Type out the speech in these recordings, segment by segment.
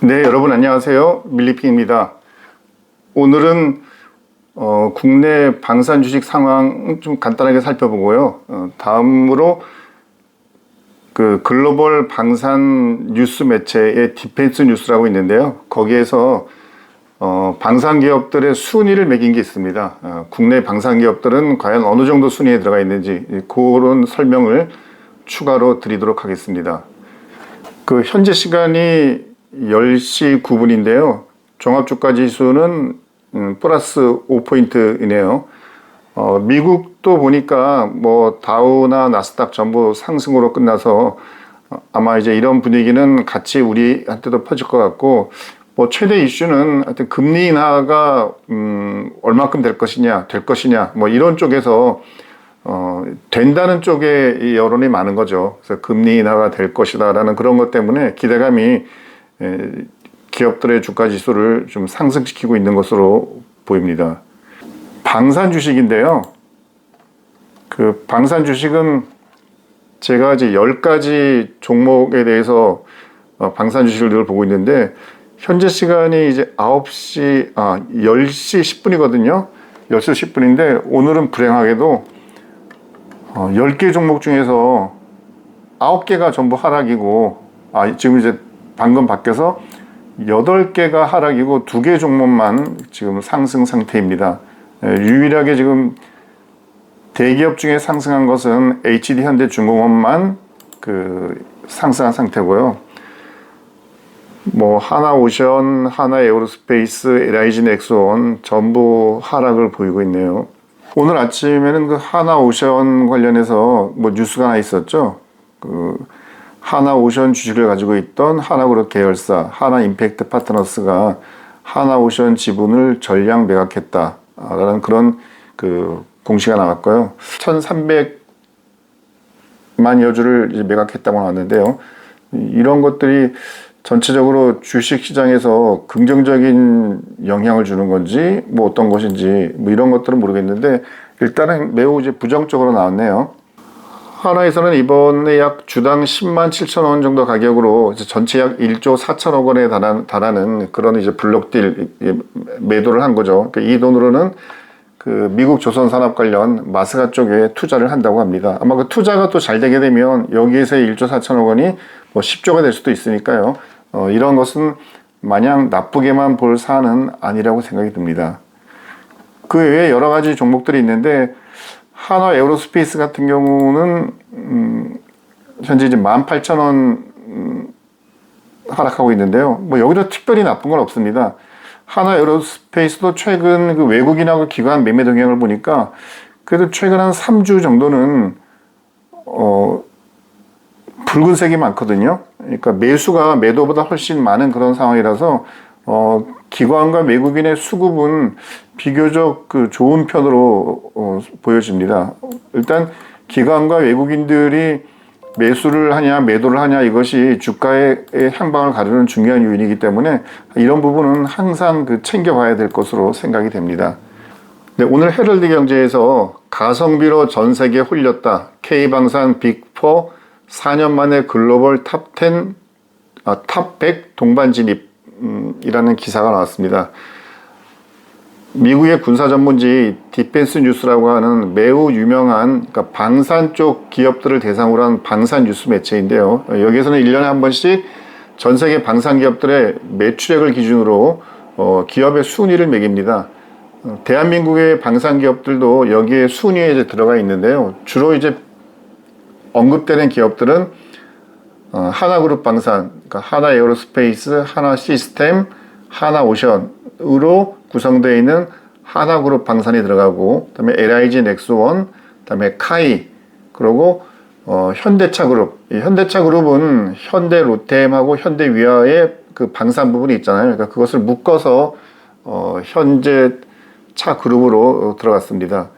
네, 여러분 안녕하세요. 밀리핑입니다. 오늘은 어, 국내 방산 주식 상황 좀 간단하게 살펴보고요. 어, 다음으로 그 글로벌 방산 뉴스 매체의 디펜스 뉴스라고 있는데요. 거기에서 어, 방산 기업들의 순위를 매긴 게 있습니다. 어, 국내 방산 기업들은 과연 어느 정도 순위에 들어가 있는지 그런 설명을 추가로 드리도록 하겠습니다. 그 현재 시간이 10시 9분인데요. 종합주가 지수는 음, 플러스 5포인트이네요. 어, 미국도 보니까 뭐 다우나 나스닥 전부 상승으로 끝나서 어, 아마 이제 이런 분위기는 같이 우리한테도 퍼질 것 같고 뭐 최대 이슈는 하여튼 금리 인하가 음, 얼마큼 될 것이냐, 될 것이냐, 뭐 이런 쪽에서 어, 된다는 이 여론이 많은 거죠. 그래서 금리 인하가 될 것이다라는 그런 것 때문에 기대감이 에, 기업들의 주가 지수를 좀 상승시키고 있는 것으로 보입니다. 방산 주식인데요. 그 방산 주식은 제가 이제 10가지 종목에 대해서 어, 방산 주식을 늘 보고 있는데 현재 시간이 이제 9시 아 10시 10분이거든요. 10시 10분인데 오늘은 불행하게도 어, 10개 종목 중에서 9개가 전부 하락이고 아 지금 이제 방금 바뀌어서 8개가 하락이고 2개 종목만 지금 상승 상태입니다. 예, 유일하게 지금 대기업 중에 상승한 것은 HD 현대 중공업만 그 상승한 상태고요. 뭐 하나오션, 하나에어로스페이스, LIG 넥스원 전부 하락을 보이고 있네요. 오늘 아침에는 그 하나오션 관련해서 뭐 뉴스가 하나 있었죠. 그 하나오션 주식을 가지고 있던 하나그룹 계열사 하나임팩트 파트너스가 하나오션 지분을 전량 매각했다라는 그런 그 공시가 나왔고요. 1,300만 여주를 매각했다고 나왔는데요. 이런 것들이 전체적으로 주식 시장에서 긍정적인 영향을 주는 건지 뭐 어떤 것인지 뭐 이런 것들은 모르겠는데 일단은 매우 이제 부정적으로 나왔네요. 하나에서는 이번에 약 주당 10만 7천 원 정도 가격으로 전체 약 1조 4천억 원에 달하는, 달하는 그런 이제 블록딜 매도를 한 거죠. 그러니까 이 돈으로는 그 미국 조선 산업 관련 마스가 쪽에 투자를 한다고 합니다. 아마 그 투자가 또 잘 되게 되면 여기에서의 1조 4천억 원이 뭐 10조가 될 수도 있으니까요. 어, 이런 것은 마냥 나쁘게만 볼 사안은 아니라고 생각이 듭니다. 그 외에 여러 가지 종목들이 있는데 한화 에어로스페이스 같은 경우는 음, 현재 이제 18,000원 음, 하락하고 있는데요. 뭐 여기도 특별히 나쁜 건 없습니다. 한화 에어로스페이스도 최근 그 외국인하고 기관 매매 동향을 보니까 그래도 최근 한 3주 정도는 어 붉은색이 많거든요. 그러니까 매수가 매도보다 훨씬 많은 그런 상황이라서 어, 기관과 외국인의 수급은 비교적 그 좋은 편으로 어, 보여집니다. 일단 기관과 외국인들이 매수를 하냐 매도를 하냐 이것이 주가의 향방을 가르는 중요한 요인이기 때문에 이런 부분은 항상 그 챙겨봐야 될 것으로 생각이 됩니다. 네, 오늘 헤럴드 경제에서 가성비로 전 세계 홀렸다. K방산 빅4 4년 만에 글로벌 탑10 아, 탑100 동반 진입 이라는 기사가 나왔습니다. 미국의 군사 전문지 디펜스 뉴스라고 하는 매우 유명한 그러니까 방산 쪽 기업들을 대상으로 한 방산 뉴스 매체인데요. 여기에서는 1년에 한 번씩 전 세계 방산 기업들의 매출액을 기준으로 어, 기업의 순위를 매깁니다. 어, 대한민국의 방산 기업들도 여기에 순위에 이제 들어가 있는데요. 주로 이제 언급되는 기업들은 어, 하나그룹 방산, 그러니까 하나 에어로스페이스, 하나 시스템, 하나 오션으로 구성되어 있는 하나그룹 방산이 들어가고, 그다음에 LIG 넥스원, 그다음에 카이, 그리고 어, 현대차 그룹. 이 현대차 그룹은 현대 로템하고 현대 위아의 그 방산 부분이 있잖아요. 그러니까 그것을 묶어서 어, 현재 차 그룹으로 들어갔습니다.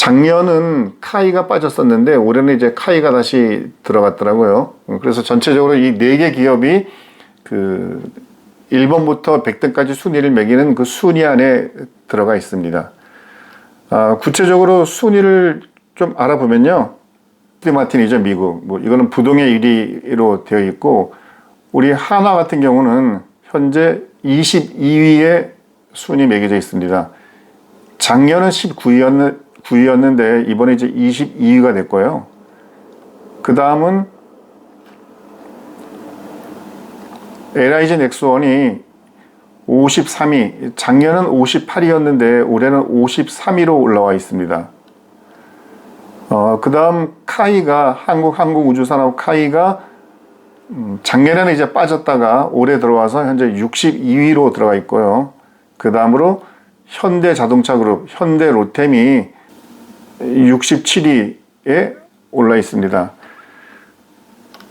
작년은 카이가 빠졌었는데 올해는 이제 카이가 다시 들어갔더라고요. 그래서 전체적으로 이 네 개 기업이 그 1번부터 100등까지 순위를 매기는 그 순위 안에 들어가 있습니다. 아, 구체적으로 순위를 좀 알아보면요. 마틴이죠 미국. 뭐 이거는 부동의 1위로 되어 있고 우리 한화 같은 경우는 현재 22위에 순위 매겨져 있습니다. 작년은 19위였는, 9위였는데 이번에 이제 22위가 됐고요. 그 다음은 LIG 넥스원이 53위, 작년은 58위였는데 올해는 53위로 올라와 있습니다. 어, 그 다음 카이가 한국 항공우주산업 카이가 음, 작년에는 이제 빠졌다가 올해 들어와서 현재 62위로 들어가 있고요. 그 다음으로 현대 자동차 그룹, 현대 로템이 67위에 올라 있습니다.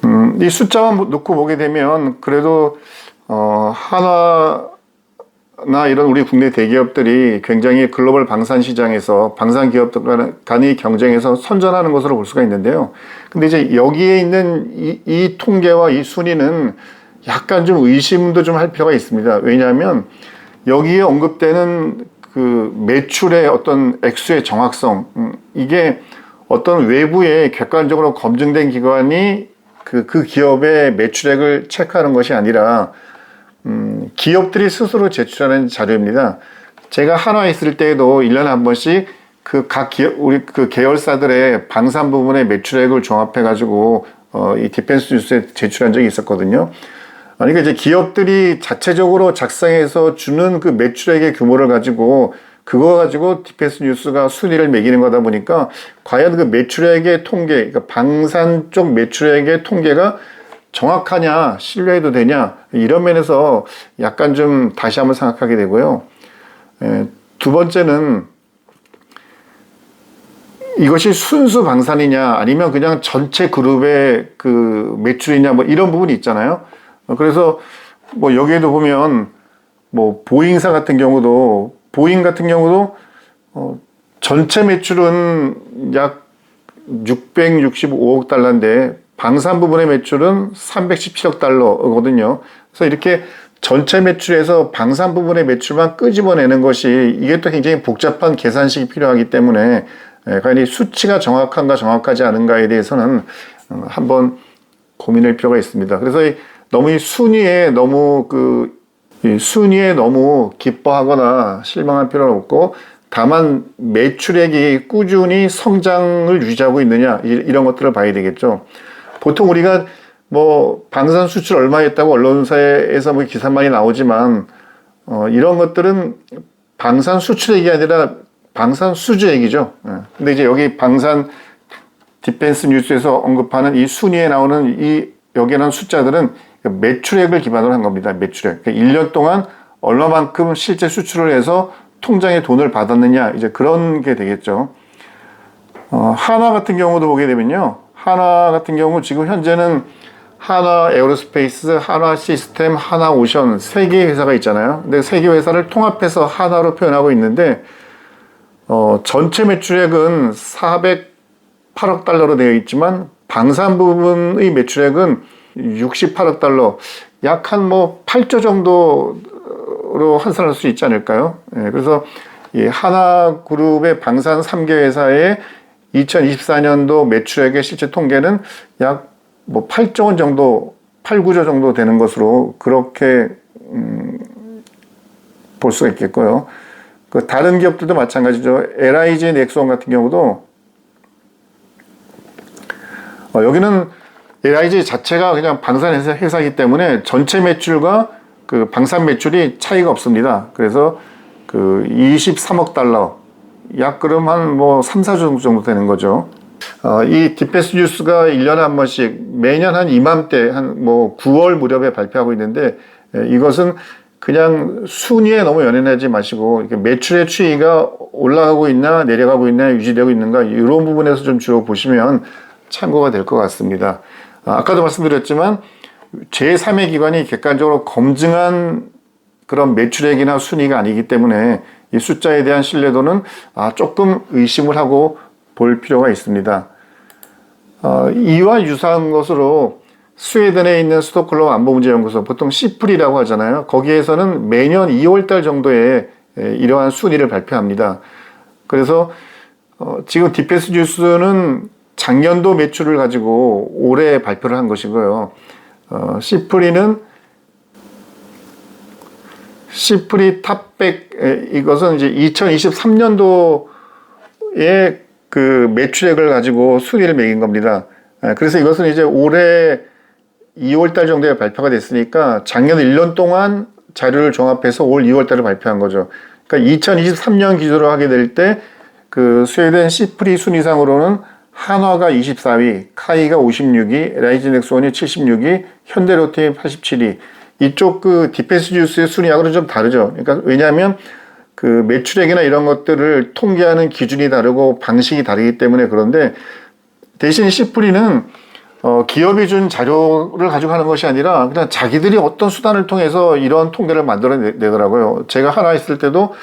음, 이 숫자만 놓고 보게 되면 그래도 어, 한화나 이런 우리 국내 대기업들이 굉장히 글로벌 방산 시장에서 방산 기업들 간의 경쟁에서 선전하는 것으로 볼 수가 있는데요. 근데 이제 여기에 있는 이, 이 통계와 이 순위는 약간 좀 의심도 좀 할 필요가 있습니다. 왜냐하면 여기에 언급되는 그 매출의 어떤 액수의 정확성, 음, 이게 어떤 외부의 객관적으로 검증된 기관이 그, 그 기업의 매출액을 체크하는 것이 아니라, 음, 기업들이 스스로 제출하는 자료입니다. 제가 한화에 있을 때에도 1년에 한 번씩 그 각 기업, 우리 그 계열사들의 방산 부분의 매출액을 종합해가지고, 어, 이 디펜스 뉴스에 제출한 적이 있었거든요. 그러니까 이제 기업들이 자체적으로 작성해서 주는 그 매출액의 규모를 가지고 그거 가지고 디펜스 뉴스가 순위를 매기는 거다 보니까 과연 그 매출액의 통계, 그러니까 방산 쪽 매출액의 통계가 정확하냐, 신뢰해도 되냐, 이런 면에서 약간 좀 다시 한번 생각하게 되고요. 에, 두 번째는 이것이 순수 방산이냐, 아니면 그냥 전체 그룹의 그 매출이냐, 뭐 이런 부분이 있잖아요. 어, 그래서 뭐 여기에도 보면 뭐 보잉사 같은 경우도 보잉 같은 경우도 어 전체 매출은 약 665억 달러인데 방산 부분의 매출은 317억 달러거든요. 그래서 이렇게 전체 매출에서 방산 부분의 매출만 끄집어내는 것이 이게 또 굉장히 복잡한 계산식이 필요하기 때문에 예, 과연 이 수치가 정확한가 정확하지 않은가에 대해서는 어, 한번 고민할 필요가 있습니다. 그래서 너무 이 순위에 너무 그 순위에 너무 기뻐하거나 실망할 필요는 없고 다만 매출액이 꾸준히 성장을 유지하고 있느냐 이런 것들을 봐야 되겠죠. 보통 우리가 뭐 방산 수출 얼마였다고 언론사에서 뭐 기사 많이 나오지만 어 이런 것들은 방산 수출액이 아니라 방산 수주액이죠. 예. 근데 이제 여기 방산 디펜스 뉴스에서 언급하는 이 순위에 나오는 이 여기에 나온 숫자들은 매출액을 기반으로 한 겁니다. 매출액. 그러니까 1년 동안 얼마만큼 실제 수출을 해서 통장에 돈을 받았느냐, 이제 그런 게 되겠죠. 어, 하나 같은 경우도 보게 되면요. 하나 같은 경우 지금 현재는 하나 에어로스페이스, 하나 시스템, 하나 오션 세 개의 회사가 있잖아요. 근데 세 개 회사를 통합해서 하나로 표현하고 있는데 어, 전체 매출액은 408억 달러로 되어 있지만 방산 부분의 매출액은 68억 달러, 약 한 뭐 8조 정도로 환산할 수 있지 않을까요? 예, 그래서 이 하나 그룹의 방산 3개 회사의 2024년도 매출액의 실제 통계는 약 뭐 8조 원 정도, 8, 9조 정도 되는 것으로 그렇게 음, 볼 수가 있겠고요. 그 다른 기업들도 마찬가지죠. LIG 넥스원 같은 경우도 어, 여기는 LIG 자체가 그냥 방산 회사, 회사이기 때문에 전체 매출과 그 방산 매출이 차이가 없습니다. 그래서 그 23억 달러, 약 그럼 한뭐 3, 4조 정도 되는 거죠. 어, 이 디펜스 뉴스가 1년에 한 번씩 매년 한 이맘때 한 뭐 9월 무렵에 발표하고 있는데 에, 이것은 그냥 순위에 너무 연연하지 마시고 이렇게 매출의 추이가 올라가고 있나 내려가고 있나 유지되고 있는가 이런 부분에서 좀 주로 보시면 참고가 될 것 같습니다. 아, 아까도 말씀드렸지만 제3의 기관이 객관적으로 검증한 그런 매출액이나 순위가 아니기 때문에 이 숫자에 대한 신뢰도는 아, 조금 의심을 하고 볼 필요가 있습니다. 어, 이와 유사한 것으로 스웨덴에 있는 스톡홀름 안보문제연구소 보통 시플이라고 하잖아요. 거기에서는 매년 2월달 정도에 이러한 순위를 발표합니다. 그래서 어, 지금 디펜스 뉴스는 작년도 매출을 가지고 올해 발표를 한 것이고요. 어, 시프리는 시프리 탑백 에, 이것은 이제 2023년도에 그 매출액을 가지고 순위를 매긴 겁니다. 에, 그래서 이것은 이제 올해 2월 달 정도에 발표가 됐으니까 작년 1년 동안 자료를 종합해서 올 2월 달에 발표한 거죠. 그러니까 2023년 기준으로 하게 될 때 그 스웨덴 시프리 순위상으로는 한화가 24위, 카이가 56위, 라이진 엑스원이 76위, 현대로템이 87위. 이쪽 그 디펜스 뉴스의 순위하고는 좀 다르죠. 그러니까 왜냐하면 그 매출액이나 이런 것들을 통계하는 기준이 다르고 방식이 다르기 때문에 그런데 대신 시프리는 어, 기업이 준 자료를 가지고 하는 것이 아니라 그냥 자기들이 어떤 수단을 통해서 이런 통계를 만들어내더라고요. 제가 하나 있을 때도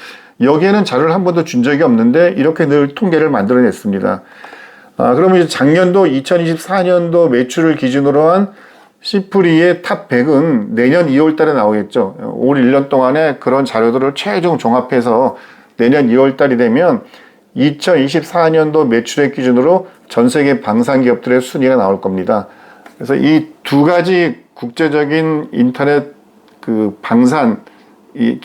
여기에는 자료를 한 번도 준 적이 없는데 이렇게 늘 통계를 만들어냈습니다. 아, 그러면 이제 작년도 2024년도 매출을 기준으로 한 시프리의 탑 100은 내년 2월 달에 나오겠죠. 올 1년 동안에 그런 자료들을 최종 종합해서 내년 2월 달이 되면 2024년도 매출액 기준으로 전 세계 방산 기업들의 순위가 나올 겁니다. 그래서 이 두 가지 국제적인 인터넷 그 방산 이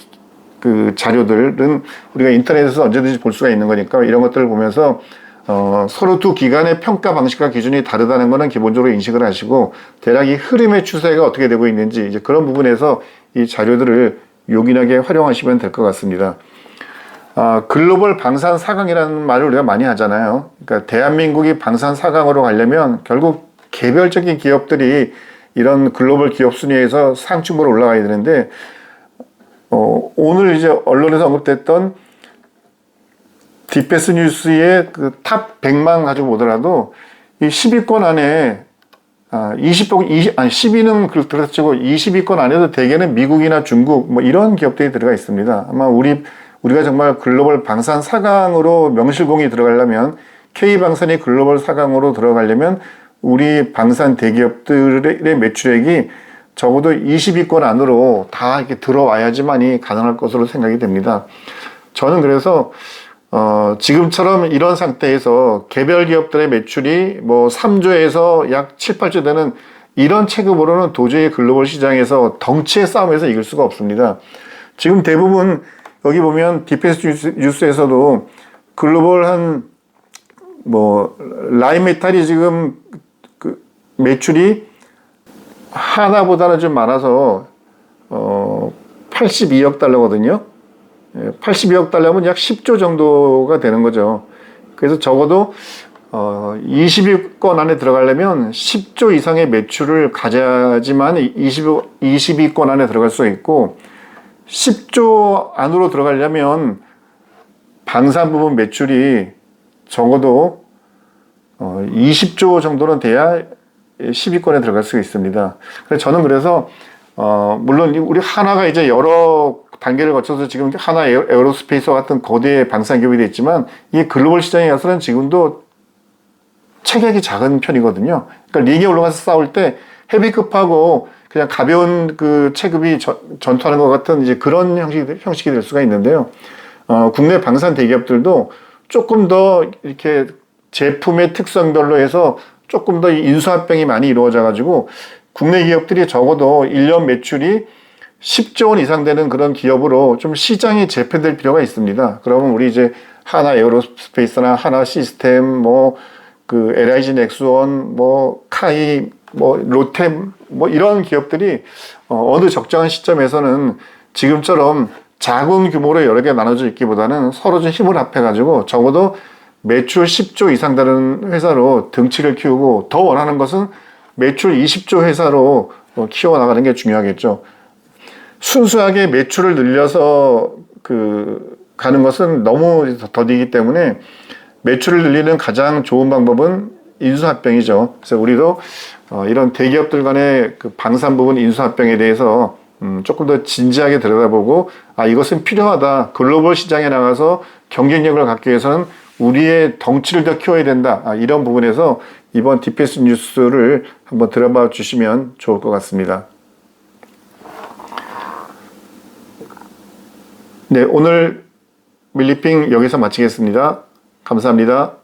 그 자료들은 우리가 인터넷에서 언제든지 볼 수가 있는 거니까 이런 것들을 보면서 어, 서로 두 기관의 평가 방식과 기준이 다르다는 것은 기본적으로 인식을 하시고 대략 이 흐름의 추세가 어떻게 되고 있는지 이제 그런 부분에서 이 자료들을 요긴하게 활용하시면 될 것 같습니다. 아, 글로벌 방산 4강이라는 말을 우리가 많이 하잖아요. 그러니까 대한민국이 방산 4강으로 가려면 결국 개별적인 기업들이 이런 글로벌 기업 순위에서 상층으로 올라가야 되는데 어, 오늘 이제 언론에서 언급됐던 디페스 뉴스의 그 탑 100만 가지고 보더라도 이 10위권 안에 아, 20복 20 아니 10위는 그렇다치고 20위권 안에도 대개는 미국이나 중국 뭐 이런 기업들이 들어가 있습니다. 아마 우리 우리가 정말 글로벌 방산 4강으로 명실공히 들어가려면 K 방산이 글로벌 4강으로 들어가려면 우리 방산 대기업들의 매출액이 적어도 20위권 안으로 다 이렇게 들어와야지만이 가능할 것으로 생각이 됩니다. 저는 그래서 어, 지금처럼 이런 상태에서 개별 기업들의 매출이 뭐 3조에서 약 7, 8조 되는 이런 체급으로는 도저히 글로벌 시장에서 덩치의 싸움에서 이길 수가 없습니다. 지금 대부분 여기 보면 디펜스 뉴스에서도 글로벌 한 뭐 라인메탈이 지금 그 매출이 하나보다는 좀 많아서 어 82억 달러거든요. 82억 예, 달러면 약 10조 정도가 되는 거죠. 그래서 적어도 어 20위권 안에 들어가려면 10조 이상의 매출을 가져야지만 20, 20위권 안에 들어갈 수 있고 10조 안으로 들어가려면 방산 부분 매출이 적어도 어 20조 정도는 돼야 10위권에 들어갈 수 있습니다. 그래서 저는 그래서 어 물론 우리 하나가 이제 여러 단계를 거쳐서 지금 하나 에어로스페이스와 같은 거대 방산 기업이 됐지만 이 글로벌 시장에 가서는 지금도 체격이 작은 편이거든요. 그러니까 리그에 올라가서 싸울 때 헤비급하고 그냥 가벼운 그 체급이 전, 전투하는 것 같은 이제 그런 형식, 형식이 될 수가 있는데요. 어, 국내 방산 대기업들도 조금 더 이렇게 제품의 특성별로 해서 조금 더 인수합병이 많이 이루어져 가지고 국내 기업들이 적어도 1년 매출이 10조 원 이상 되는 그런 기업으로 좀 시장이 재편될 필요가 있습니다. 그러면 우리 이제 하나 에어로스페이스나 하나 시스템, 뭐, 그 LIG 넥스원, 뭐, 카이, 뭐, 로템, 뭐, 이런 기업들이 어, 어느 적정한 시점에서는 지금처럼 작은 규모로 여러 개 나눠져 있기보다는 서로 좀 힘을 합해가지고 적어도 매출 10조 이상 되는 회사로 등치를 키우고 더 원하는 것은 매출 20조 회사로 어, 키워나가는 게 중요하겠죠. 순수하게 매출을 늘려서 그 가는 것은 너무 더디기 때문에 매출을 늘리는 가장 좋은 방법은 인수합병이죠. 그래서 우리도 어, 이런 대기업들 간의 그 방산 부분 인수합병에 대해서 음, 조금 더 진지하게 들여다보고 아 이것은 필요하다. 글로벌 시장에 나가서 경쟁력을 갖기 위해서는 우리의 덩치를 더 키워야 된다. 아, 이런 부분에서 이번 디펜스 뉴스를 한번 들어봐 주시면 좋을 것 같습니다. 네, 오늘 밀리핑 여기서 마치겠습니다. 감사합니다.